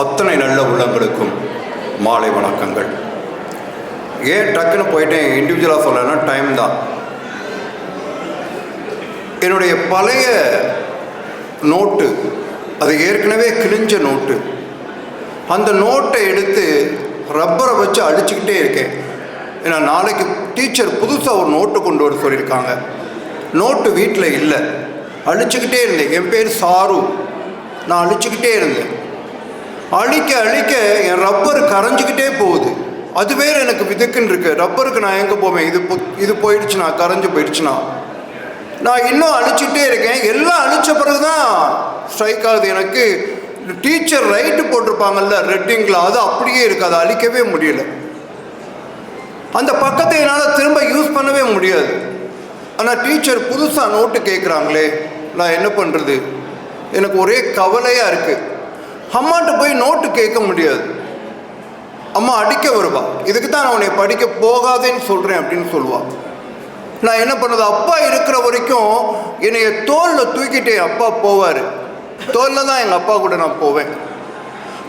அத்தனை நல்ல உள்ளங்களுக்கும் மாலை வணக்கங்கள். ஏன் டக்குன்னு போயிட்டேன்? இண்டிவிஜுவலாக சொல்லலைன்னா டைம் தான். என்னுடைய பழைய நோட்டு அது ஏற்கனவே கிழிஞ்ச நோட்டு அந்த நோட்டை எடுத்து ரப்பரை வச்சு அடிச்சுக்கிட்டே இருக்கேன். ஏன்னா நாளைக்கு டீச்சர் புதுசாக ஒரு நோட்டு கொண்டு வர சொல்லியிருக்காங்க. நோட்டு வீட்டில் இல்லை. அழிச்சுக்கிட்டே இருந்தேன். என் பேர் சாரு. நான் அழிச்சுக்கிட்டே இருந்தேன். அழிக்க அழிக்க என் ரப்பர் கரைஞ்சிக்கிட்டே போகுது. அது வேற எனக்கு விதக்குன்னு இருக்கு. ரப்பருக்கு நான் எங்கே போவேன்? இது இது போயிடுச்சுனா கரைஞ்சு போயிடுச்சுனா. நான் இன்னும் அழிச்சிட்டே இருக்கேன். எல்லாம் அழிச்ச பிறகு தான் ஸ்ட்ரைக் ஆகுது. எனக்கு டீச்சர் ரைட்டு போட்டிருப்பாங்கல்ல ரெட்டிங்கில் அது அப்படியே இருக்காது அதை அழிக்கவே முடியல. அந்த பக்கத்தை என்னால் திரும்ப யூஸ் பண்ணவே முடியாது. ஆனால் டீச்சர் புதுசாக நோட்டு கேட்குறாங்களே நான் என்ன பண்ணுறது எனக்கு ஒரே கவலையாக இருக்குது அம்மாட்ட போய் நோட்டு கேட்க முடியாது. அம்மா அடிக்க வருவா. இதுக்கு தான் நான் உன்னை படிக்க போகாதேன்னு சொல்கிறேன் அப்படின்னு சொல்லுவாள் நான் என்ன பண்ணது? அப்பா இருக்கிற வரைக்கும் என்னைய தோலில் தூக்கிட்டு என் அப்பா போவார். தோலில் தான் எங்கள் அப்பா கூட நான் போவேன்.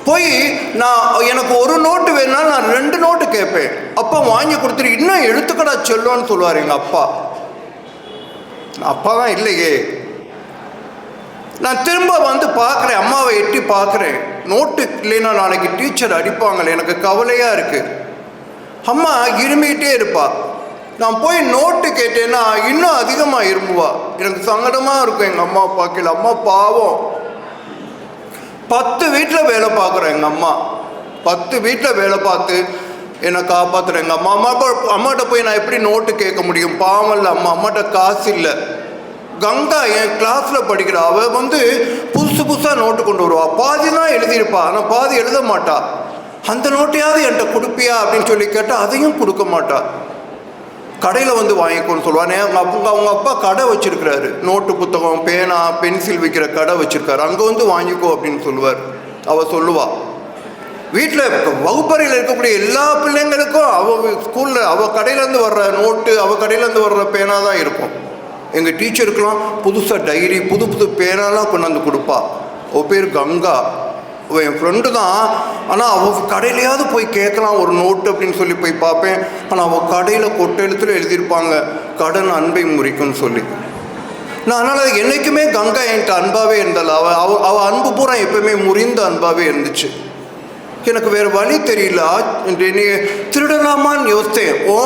போய் நான் எனக்கு ஒரு நோட்டு வேணும்னா நான் ரெண்டு நோட்டு கேட்பேன். அப்பா வாங்கி கொடுத்துட்டு இன்னும் எழுத்துக்கடா சொல்லுவான்னு சொல்லுவார் எங்கள் அப்பா. அப்பா தான் இல்லையே. நான் திரும்ப வந்து பார்க்குறேன் அம்மாவை எட்டி பார்க்குறேன். நோட்டு இல்லைன்னா நாளைக்கு டீச்சர் அடிப்பாங்களே எனக்கு கவலையாக இருக்குது அம்மா இருமிக்கிட்டே இருப்பா. நான் போய் நோட்டு கேட்டேன்னா இன்னும் அதிகமாக இருமுவா. எனக்கு சங்கடமாக இருக்கும் எங்கள் அம்மா பார்க்கல அம்மா பாவம். பத்து வீட்டில் வேலை பார்க்குறேன் எங்கள் அம்மா. பத்து வீட்டில் வேலை பார்த்து என்னை காப்பாற்றுறேன் எங்கள் அம்மா. அம்மா அம்மாட்ட போய் நான் எப்படி நோட்டு கேட்க முடியும்? பாவம் இல்லை அம்மா. அம்மாட்ட காசு இல்லை. கங்கா என் கிளாஸில் படிக்கிறா அவள் வந்து புதுசு புதுசாக நோட்டு கொண்டு வருவாள் பாதி தான் எழுதியிருப்பா. ஆனால் பாதி எழுத மாட்டா. அந்த நோட்டையாவது என்கிட்ட கொடுப்பியா அப்படின்னு சொல்லி கேட்டால் அதையும் கொடுக்க மாட்டா. கடையில் வந்து வாங்கிக்கோன்னு சொல்லுவானே அவங்க அப்பா அவங்க அப்பா கடை வச்சுருக்கிறாரு. நோட்டு புத்தகம் பேனா பென்சில் விற்கிற கடை வச்சுருக்காரு. அங்கே வந்து வாங்கிக்கோ அப்படின்னு சொல்லுவார். அவள் சொல்லுவாள் வீட்டில் வகுப்பறையில் இருக்கக்கூடிய எல்லா பிள்ளைங்களுக்கும் அவள் ஸ்கூலில் அவள் கடையிலேருந்து வர்ற நோட்டு அவள் கடையிலேருந்து வர்ற பேனா தான் இருக்கும். எங்கள் டீச்சருக்கெலாம் புதுசாக டைரி புது புது பேரெல்லாம் கொண்டாந்து கொடுப்பா. அவள் பேர் கங்கா. அவள் என் ஃப்ரெண்டு தான். ஆனால் அவள் கடையிலையாவது போய் கேட்கலாம் ஒரு நோட்டு அப்படின்னு சொல்லி போய் பார்ப்பேன். ஆனால் அவள் கடையில் கொட்டெழுத்தில் எழுதியிருப்பாங்க கடன் அன்பை முறிக்கும்னு சொல்லி. நான் அதனால் என்றைக்குமே கங்கா என்கிட்ட அன்பாகவே இருந்தாள் அவள் அவ அவள் அன்பு பூரா எப்பவுமே முறிந்த அன்பாகவே இருந்துச்சு. எனக்கு வேறு வழி தெரியல. நீ திருடலாமான்னு யோசித்தேன். ஓ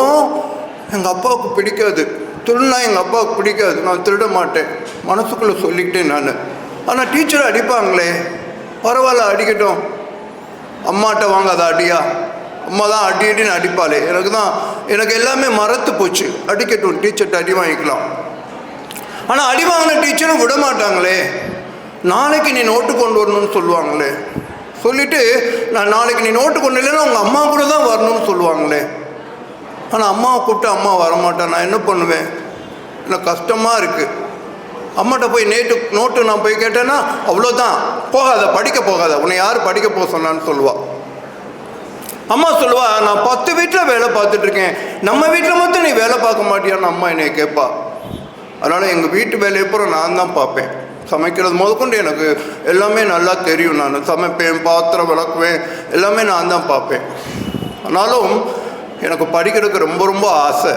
எங்கள் அப்பாவுக்கு பிடிக்காது. திருடினா எங்கள் அப்பாவுக்கு பிடிக்காது. நான் திருட மாட்டேன் மனசுக்குள்ளே சொல்லிக்கிட்டேன் நான். ஆனால் டீச்சர் அடிப்பாங்களே. பரவாயில்ல அடிக்கட்டும். அம்மாட்ட வாங்காத அடியா? அம்மா தான் அடி அடின்னு அடிப்பாளே. எனக்கு தான் எனக்கு எல்லாமே மறத்து போச்சு. அடிக்கட்டும் டீச்சர்கிட்ட அடி வாங்கிக்கலாம். ஆனால் அடி வாங்கின டீச்சரும் விட மாட்டாங்களே நாளைக்கு நீ நோட்டு கொண்டு வரணும்னு சொல்லுவாங்களே. சொல்லிவிட்டு நான் நாளைக்கு நீ நோட்டு கொண்டு இல்லைன்னா உங்கள் அம்மா கூட தான் வரணும்னு சொல்லுவாங்களே. ஆனால் அம்மாவை கூப்பிட்டு அம்மா வரமாட்டேன் நான் என்ன பண்ணுவேன்? எனக்கு கஷ்டமாக இருக்குது அம்மாட்ட போய் நேட்டு நோட்டு நான் போய் கேட்டேன்னா அவ்வளோதான் போகாத படிக்க போகாத. உன்னை யார் படிக்க போக சொன்னான்னு சொல்லுவா. அம்மா சொல்லுவா நான் பத்து வீட்டில் வேலை பார்த்துட்ருக்கேன் நம்ம வீட்டில் மட்டும் நீ வேலை பார்க்க மாட்டியான்னு அம்மா என்னை கேட்பா அதனால் எங்கள் வீட்டு வேலையை பூரா நான் தான் பார்ப்பேன். சமைக்கிறது முதற்கொண்டு எனக்கு எல்லாமே நல்லா தெரியும். நான் சமைப்பேன் பாத்திரம் விளக்குவேன். எல்லாமே நான் தான் பார்ப்பேன். ஆனாலும் எனக்கு படிக்கிறதுக்கு ரொம்ப ரொம்ப ஆசை.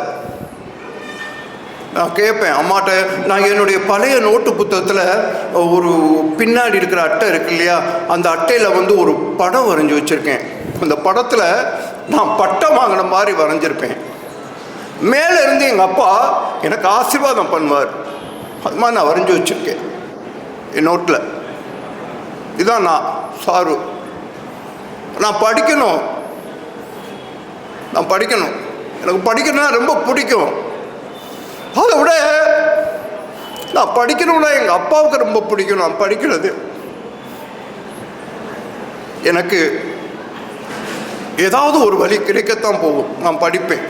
நான் கேட்பேன் அம்மாட்ட நான் என்னுடைய பழைய நோட்டு புத்தகத்தில் ஒரு பின்னாடி இருக்கிற அட்டை இருக்கு இல்லையா? அந்த அட்டையில் வந்து ஒரு படம் வரைஞ்சி வச்சுருக்கேன். அந்த படத்தில் நான் பட்டம் வாங்கின மாதிரி வரைஞ்சிருப்பேன். மேலே இருந்து எங்கள் அப்பா எனக்கு ஆசீர்வாதம் பண்ணுவார். அது மாதிரி நான் வரைஞ்சி வச்சுருக்கேன். என் நோட்டில் இதான் நான் சாரு. நான் படிக்கணும். நான் படிக்கணும். எனக்கு படிக்கணும்னா ரொம்ப பிடிக்கும். அதை விட நான் படிக்கணும்னா எங்கள் அப்பாவுக்கு ரொம்ப பிடிக்கும். நான் படிக்கிறது. எனக்கு ஏதாவது ஒரு வழி கிடைக்கத்தான் போகும். நான் படிப்பேன்.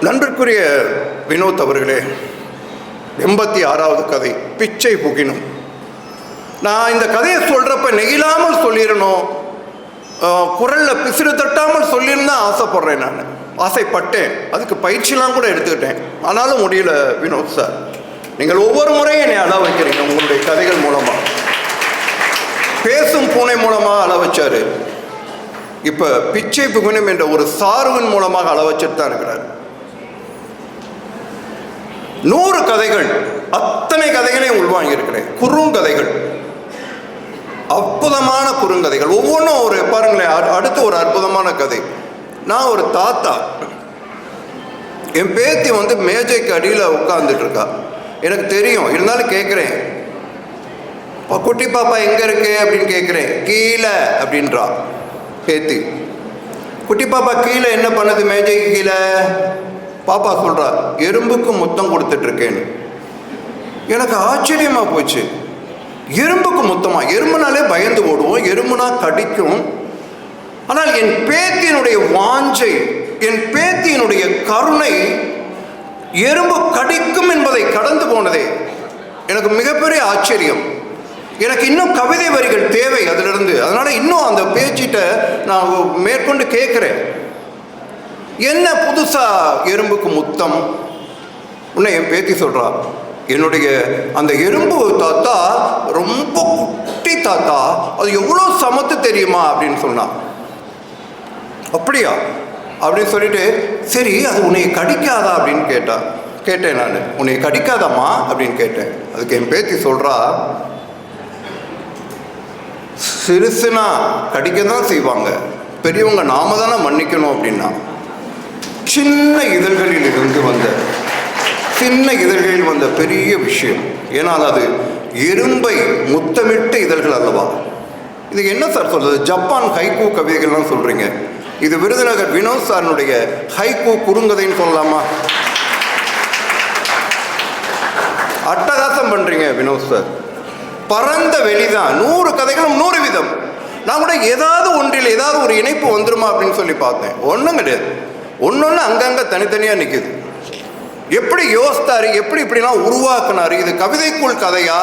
நண்பருக்குரிய வினோத் அவர்களே எண்பத்தி ஆறாவது கதை பிச்சை புகினும். நான் இந்த கதையை சொல்கிறப்ப நெகிழாமல் சொல்லிடணும். குரலில் பிசிறு தட்டாமல் சொல்லியிருந்தா ஆசைப்படுறேன் நான். ஆசைப்பட்டேன். அதுக்கு பயிற்சிலாம் கூட எடுத்துக்கிட்டேன். ஆனாலும் முடியல வினோத் சார். நீங்கள் ஒவ்வொரு முறையும் என்னை அழ வைக்கிறீங்க உங்களுடைய கதைகள் மூலமாக பேசும் பூனை மூலமாக அழ வச்சார். இப்போ பிச்சை புகுனம் என்ற ஒரு சார்பின் மூலமாக அள வச்சுட்டு தான் இருக்கிறார். நூறு கதைகள் அத்தனை கதைகளையும் உள்வாங்கியிருக்கிறேன். குறுங்கதைகள். அற்புதமான குறுங்கதைகள். ஒவ்வொன்றும் ஒரு பாருங்களேன் அடுத்து ஒரு அற்புதமான கதை. நான் ஒரு தாத்தா. என் பேத்தி வந்து மேஜைக்கு அடியில் உட்காந்துட்டு இருக்கா. எனக்கு தெரியும். இருந்தாலும் கேட்குறேன் குட்டி பாப்பா எங்கே இருக்கு? அப்படின்னு கேட்குறேன் கீழே அப்படின்றா பேத்தி. குட்டி பாப்பா கீழே என்ன பண்ணுது மேஜைக்கு கீழே? பாப்பா சொல்கிறா எறும்புக்கு முத்தம் கொடுத்துட்ருக்கேன்னு எனக்கு ஆச்சரியமா போச்சு. எறும்புக்கு மொத்தமாக எறும்புனாலே பயந்து ஓடுவோம் எறும்புனா கடிக்கும். ஆனால் என் பேத்தியினுடைய வாஞ்சை என் பேத்தியினுடைய கருணை எறும்பு கடிக்கும் என்பதை கடந்து போனதே. எனக்கு மிகப்பெரிய ஆச்சரியம். எனக்கு இன்னும் கவிதை வரிகள் தேவை அதிலிருந்து. அதனால் இன்னும் அந்த பேச்சிட்ட நான் மேற்கொண்டு கேட்குறேன். என்ன புதுசாக எறும்புக்கு முத்தம்? உன்னை என் பேத்தி சொல்றா. என்னுடைய அந்த எறும்பு தாத்தா ரொம்ப குட்டி தாத்தா அது எவ்வளோ சமத்து தெரியுமா அப்படின்னு சொன்னான். அப்படியா? அப்படின்னு சொல்லிட்டு சரி அது உன்னை கடிக்காதா அப்படின்னு கேட்டான். கேட்டேன் நான். உன்னை கடிக்காதாம்மா அப்படின்னு கேட்டேன். அதுக்கு என் பேத்தி சொல்கிறா சிறுசுனா கடிக்க தான் செய்வாங்க. பெரியவங்க நாம தானே மன்னிக்கணும் அப்படின்னா. சின்ன இதழ்களில் இருந்து வந்த சின்ன இதழ்களில் வந்த பெரிய விஷயம். ஏனால் அது எறும்பை முத்தமிட்ட இதழ்கள் அல்லவா? இது என்ன சார் சொல்றது? ஜப்பான் ஹைகூ கவிதைகள்லாம் சொல்றீங்க. இது விருதுநகர் வினோத் சாரனுடைய ஹைகூ குறுங்கதைன்னு சொல்லலாமா? அட்டகாசம் பண்றீங்க வினோத் சார். பரந்த வெளிதான் நூறு கதைகளும் நூறு விதம். நான் கூட ஏதாவது ஒன்றில் ஏதாவது ஒரு இணைப்பு வந்துருமா அப்படின்னு சொல்லி பார்த்தேன். ஒன்றும் கிடையாது. ஒன்று ஒன்று அங்கங்கே தனித்தனியாக நிற்கிது எப்படி யோசித்தாரு எப்படி இப்படிலாம் உருவாக்குனாரு? இது கவிதைக்குள் கதையா?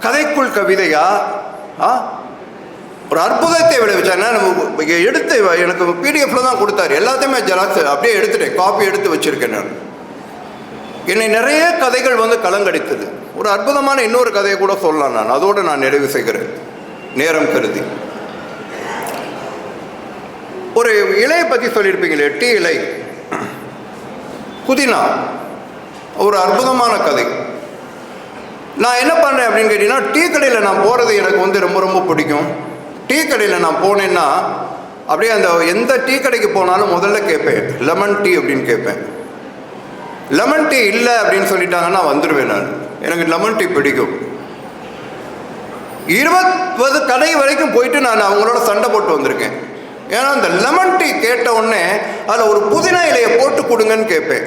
கதைக்குள் கவிதையா? ஆ? ஒரு அற்புதத்தை விளைவிச்சாருன்னா நம்ம எடுத்து எனக்கு பிடிஎஃப்ல தான் கொடுத்தாரு. எல்லாத்தையுமே ஜெராக்ஸ் அப்படியே எடுத்துட்டேன். காப்பி எடுத்து வச்சிருக்கேன் நான். என்னை நிறைய கதைகள் வந்து கலங்கடித்தது. ஒரு அற்புதமான இன்னொரு கதையை கூட சொல்லலாம் நான். அதோடு நான் நிறைவு செய்கிறேன். நேரம் கருதி. ஒரு இலையை பற்றி சொல்லியிருப்பீங்களே டீ இலை. புதினா. ஒரு அற்புதமான கதை. நான் என்ன பண்ணுறேன் அப்படின்னு கேட்டிங்கன்னா டீ கடையில் நான் போகிறது எனக்கு வந்து ரொம்ப ரொம்ப பிடிக்கும். டீ கடையில் நான் போனேன்னா அப்படியே அந்த எந்த டீ கடைக்கு போனாலும் முதல்ல கேட்பேன் லெமன் டீ அப்படின்னு கேட்பேன். லெமன் டீ இல்லை அப்படின்னு சொல்லிட்டாங்கன்னா வந்துடுவேன் நான். எனக்கு லெமன் டீ பிடிக்கும். இருபது கடை வரைக்கும் போயிட்டு நான் அவங்களோட சண்டை போட்டு வந்திருக்கேன். ஏன்னா அந்த லெமன் டீ கேட்ட உடனே அதில் ஒரு புதினா இலையை போட்டு கொடுங்கன்னு கேட்பேன்.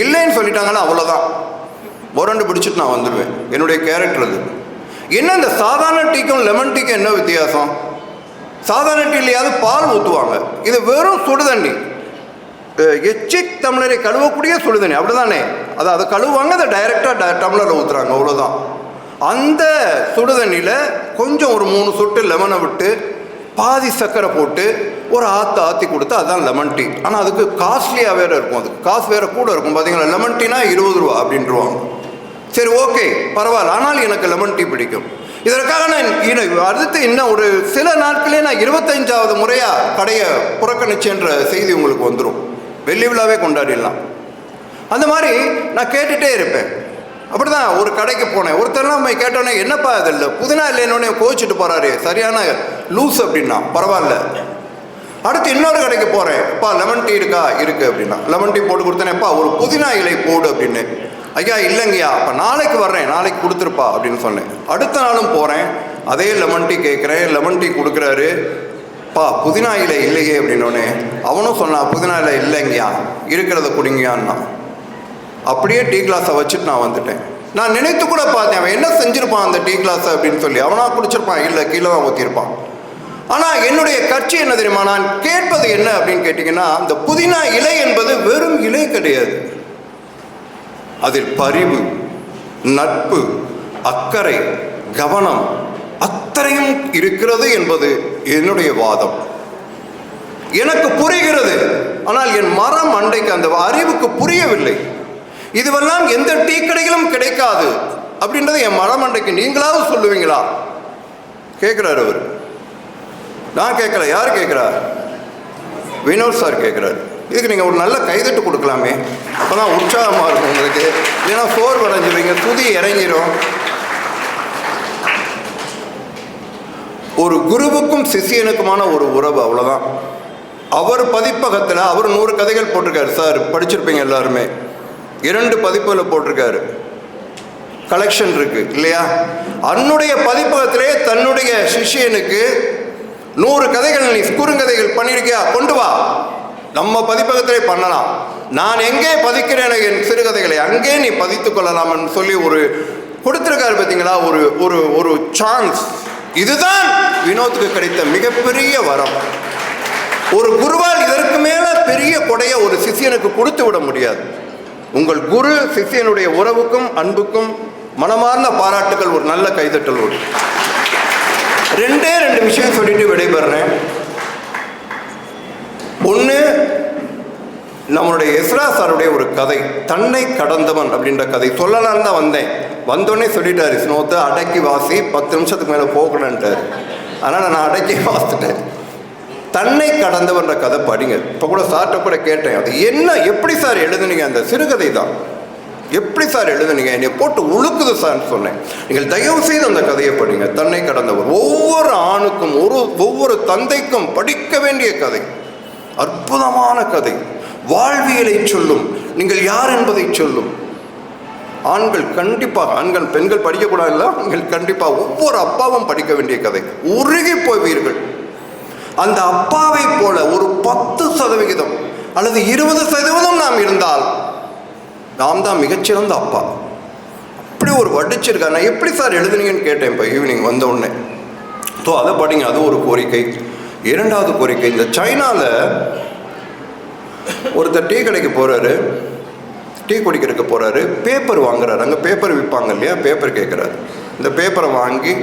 இல்லைன்னு சொல்லிட்டாங்கன்னா அவ்வளோதான் முரண்டு பிடிச்சிட்டு நான் வந்துடுவேன். என்னுடைய கேரக்டர் அது. என்ன இந்த சாதாரண டீக்கும் லெமன் டீக்கும் என்ன வித்தியாசம்? சாதாரண டீலையாவது பால் ஊற்றுவாங்க இது வெறும் சுடுதண்ணி. எச்சி தமிழரை கழுவக்கூடிய சுடுதண்ணி. அப்படிதானே? அதை அதை கழுவுவாங்க அதை டைரெக்டாக டம்ளரில் ஊற்றுறாங்க அவ்வளோதான் அந்த சுடுதண்ணியில் கொஞ்சம் ஒரு மூணு சொட்டு லெமனை விட்டு பாதி சர்க்கரை போட்டு ஒரு ஆற்று ஆற்றி கொடுத்தா அதுதான் லெமன் டீ ஆனால் அதுக்கு காஸ்ட்லியாக வேறு இருக்கும். அதுக்கு காசு வேறு கூட இருக்கும். பார்த்தீங்களா லெமன் டீனா இருபது ரூபா அப்படின்ட்டுருவாங்க சரி ஓகே பரவாயில்ல. ஆனால் எனக்கு லெமன் டீ பிடிக்கும். இதற்காக நான் அடுத்து இன்னும் ஒரு சில நாட்களே நான் இருபத்தஞ்சாவது முறையாக கடையை புறக்கணிச்சேன்ற செய்தி உங்களுக்கு வந்துடும் வெள்ளி விழாவே கொண்டாடிடலாம். அந்த மாதிரி நான் கேட்டுகிட்டே இருப்பேன். அப்படிதான் ஒரு கடைக்கு போனேன். ஒருத்தர்லாம் போய் கேட்டோன்னே என்னப்பா அது இல்லை புதினா இல்லைன்னு கோச்சிட்டு போகிறாரு சரியான லூஸ் அப்படின்னா பரவாயில்ல. அடுத்து இன்னொரு கடைக்கு போகிறேன் அப்பா லெமன் டீ இருக்கா? இருக்குது அப்படின்னா. லெமன் டீ போட்டு கொடுத்தேனேப்பா ஒரு புதினா இலை போடு அப்படின்னு. ஐயா இல்லைங்கய்யா. அப்போ நாளைக்கு வர்றேன். நாளைக்கு கொடுத்துருப்பா அப்படின்னு சொன்னேன். அடுத்த நாளும் போகிறேன் அதே லெமன் டீ கேட்குறேன் லெமன் டீ கொடுக்குறாரு. பா புதினா இலை இல்லையே அப்படின்னோடனே அவனும் சொன்னான் புதினா இலை இல்லைங்கய்யா. இருக்கிறத குடிங்கயான்னா அப்படியே டீ கிளாஸை வச்சுட்டு நான் வந்துட்டேன். நான் நினைத்து கூட பார்த்தேன் அவன் என்ன செஞ்சுருப்பான் அந்த டீ கிளாஸை அப்படின்னு சொல்லி. அவனாக குடிச்சிருப்பான் இல்லை கீழே தான் ஊற்றிருப்பான் ஆனால் என்னுடைய கட்சி என்ன தெரியுமா? நான் கேட்பது என்ன அப்படின்னு கேட்டிங்கன்னா அந்த புதினா இலை என்பது வெறும் இலை கிடையாது. அதில் பரிவு நட்பு அக்கறை கவனம் அத்தனையும் இருக்கிறது என்பது என்னுடைய வாதம். எனக்கு புரிகிறது ஆனால் என் மரம் அண்டைக்கு அந்த அறிவுக்கு புரியவில்லை. இதுவெல்லாம் எந்த டீ கடையிலும் கிடைக்காது அப்படின்றத என் மரமண்டைக்கு நீங்களாவது சொல்லுவீங்களா? கேட்குறாரு அவர். நான் கேட்கல. யார் கேட்குறா வினோத் சார் கேட்குறாரு. இதுக்கு நீங்கள் ஒரு நல்ல கைதட்டு கொடுக்கலாமே. அப்போ தான் உற்சாகமாக இருக்கும் உங்களுக்கு. இல்லைன்னா சோர் அடைஞ்சிருவீங்க துதி இறங்கிடும் ஒரு குருவுக்கும் சிஷியனுக்குமான ஒரு உறவு அவ்வளோதான் அவர் பதிப்பகத்தில் அவர் நூறு கதைகள் போட்டிருக்காரு. சார் படிச்சிருப்பீங்க எல்லாருமே. இரண்டு பதிப்புகளை போட்டிருக்காரு. கலெக்ஷன் இருக்கு இல்லையா? அன்னுடைய பதிப்பகத்திலே தன்னுடைய சிஷியனுக்கு நூறு கதைகள் நீ குறுங்கதைகள் பண்ணியிருக்கியா கொண்டு வா. நம்ம பதிப்பகத்திலே பண்ணலாம். நான் எங்கே பதிக்கிறேன் என் சிறுகதைகளை அங்கே நீ பதித்து கொள்ளலாம்னு சொல்லி ஒரு கொடுத்துருக்காரு பார்த்தீங்களா? ஒரு ஒரு ஒரு சான்ஸ் இதுதான் வினோத்துக்கு கிடைத்த மிகப்பெரிய வரம். ஒரு குருவால் இதற்கு மேலே பெரிய கொடையை ஒரு சிஷியனுக்கு கொடுத்து விட முடியாது. உங்கள் குரு சிஷியனுடைய உறவுக்கும் அன்புக்கும் மனமார்ந்த பாராட்டுகள் ஒரு நல்ல கைதட்டலோடு. ரெண்டே ரெண்டு விஷயம் சொல்லிட்டு விடைபெறேன் ஒன்று நம்மளுடைய எஸ்ரா சாருடைய ஒரு கதை தன்னை கடந்தவன் அப்படின்ற கதை. சொல்லலான்னு தான் வந்தேன். வந்தோடனே சொல்லிட்டாரு ஸ்னோத்தை அடக்கி வாசி பத்து நிமிஷத்துக்கு மேலே போகணுன்ட்டார் அதனால் நான் அடக்கி வாசிட்டேன். தன்னை கடந்தவன்ற கதை படிங்க. இப்போ கூட சார்கிட்ட கூட கேட்டேன். அது என்ன எப்படி சார் எழுதுனீங்க அந்த சிறுகதை தான்? எப்படி சார் எழுதுனீங்க? என்னை போட்டு உழுக்குது சார்னு சொன்னேன். நீங்கள் தயவு செய்து அந்த கதையை படிங்க. தன்னை கடந்தவர் ஒவ்வொரு ஆணுக்கும் ஒரு ஒவ்வொரு தந்தைக்கும் படிக்க வேண்டிய கதை. அற்புதமான கதை. வாழ்வியலை சொல்லும். நீங்கள் யார் என்பதை சொல்லும். ஆண்கள் கண்டிப்பாக ஆண்கள் பெண்கள் படிக்கக்கூடாதுல்ல? ஆண்கள் கண்டிப்பாக ஒவ்வொரு அப்பாவும் படிக்க வேண்டிய கதை. உருகி போவீர்கள். அந்த அப்பாவை போல ஒரு பத்து சதவிகிதம் அல்லது இருபது சதவீதம் நாம் இருந்தால் நாம் தான் மிகச்சிறந்த அப்பா. அப்படி ஒரு வடிச்சிருக்கா நான் எப்படி சார் எழுதுனீங்கன்னு கேட்டேன் இப்போ ஈவினிங் வந்த உடனே. ஸோ அதை படிங்க. அது ஒரு கோரிக்கை. இரண்டாவது கோரிக்கை இந்த சைனாவில் ஒருத்தர் டீ கடைக்கு போகிறாரு டீ குடிக்கிறதுக்கு போகிறாரு பேப்பர் வாங்குறாரு. அங்கே பேப்பர் விற்பாங்க இல்லையா? பேப்பர் கேட்குறாரு இந்த பேப்பரை வாங்கி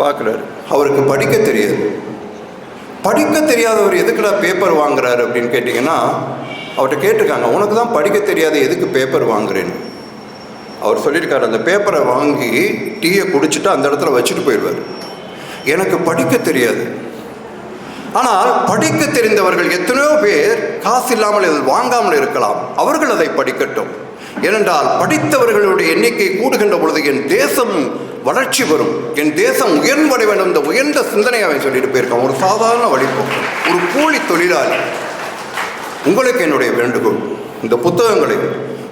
பார்க்குறாரு. அவருக்கு படிக்க தெரியாது. படிக்க தெரியாதவர் எதுக்குடா பேப்பர் வாங்குறாரு அப்படின்னு கேட்டிங்கன்னா அவர்கிட்ட கேட்டிருக்காங்க உனக்கு தான் படிக்க தெரியாது எதுக்கு பேப்பர் வாங்குறேன்னு. அவர் சொல்லியிருக்காரு அந்த பேப்பரை வாங்கி டீயை குடிச்சிட்டு அந்த இடத்துல வச்சுட்டு போயிடுவார். எனக்கு படிக்க தெரியாது. ஆனால் படிக்க தெரிந்தவர்கள் எத்தனையோ பேர் காசு இல்லாமல் இதில் வாங்காமல் இருக்கலாம். அவர்கள் அதை படிக்கட்டும். ஏனென்றால் படித்தவர்களுடைய எண்ணிக்கை கூடுகின்ற பொழுது என் தேசம் வளர்ச்சி வரும் என் தேசம் உயர்வடை வேண்டும். இந்த உயர்ந்த சிந்தனை அவன் சொல்லிட்டு போயிருக்கான். ஒரு சாதாரண வழிபோக்கு ஒரு கூலி தொழிலாளி. உங்களுக்கு என்னுடைய வேண்டுகோள். இந்த புத்தகங்களை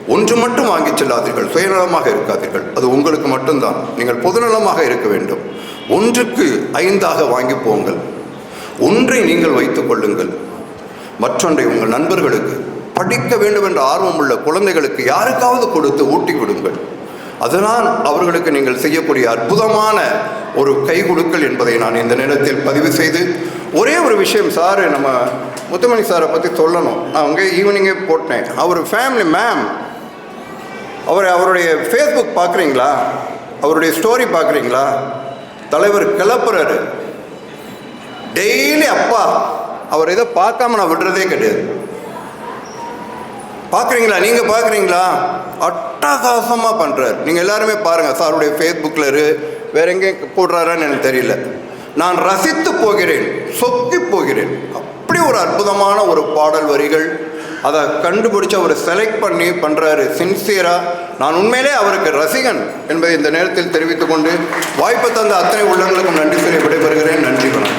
ஒன்று மட்டும் வாங்கிச் செல்லாதீர்கள். சுயநலமாக இருக்காதீர்கள். அது உங்களுக்கு மட்டும்தான். நீங்கள் பொதுநலமாக இருக்க வேண்டும். ஒன்றுக்கு ஐந்தாக வாங்கி போங்கள். ஒன்றை நீங்கள் வைத்துக் கொள்ளுங்கள். மற்றொன்றை உங்கள் நண்பர்களுக்கு படிக்க வேண்டும் என்ற ஆர்வம் உள்ள குழந்தைகளுக்கு யாருக்காவது கொடுத்து ஊட்டி விடுங்கள். அதுதான் அவர்களுக்கு நீங்கள் செய்யக்கூடிய அற்புதமான ஒரு கை கொடுக்கல் என்பதை நான் இந்த நேரத்தில் பதிவு செய்து ஒரே ஒரு விஷயம் சார் நம்ம முத்துமணி சாரை பற்றி சொல்லணும். நான் அங்கே ஈவினிங்கே போட்டேன். அவர் ஃபேமிலி மேம் அவர் அவருடைய ஃபேஸ்புக் பார்க்குறீங்களா அவருடைய ஸ்டோரி பார்க்குறீங்களா தலைவர் கிளப்புறாரு. டெய்லி அப்பா அவர் இதை பார்க்காம நான் விடுறதே கிடையாது. பார்க்குறீங்களா? நீங்கள் பார்க்குறீங்களா? அட்டகாசமாக பண்ணுறாரு நீங்கள் எல்லாருமே பாருங்கள் சாருடைய ஃபேஸ்புக்கில் இரு வேற எங்கேயும் போடுறாரான்னு எனக்கு தெரியல. நான் ரசித்து போகிறேன் சொக்கி போகிறேன். அப்படி ஒரு அற்புதமான ஒரு பாடல் வரிகள் அதை கண்டுபிடிச்சு அவர் செலக்ட் பண்ணி பண்ணுறாரு சின்சியராக நான் உண்மையிலே அவருக்கு ரசிகன் என்பதை இந்த நேரத்தில் தெரிவித்துக்கொண்டு வாய்ப்பு தந்த அத்தனை உள்ளங்களுக்கும் நன்றி சொல்லி விடைபெறுகிறேன். நன்றி வணக்கம்.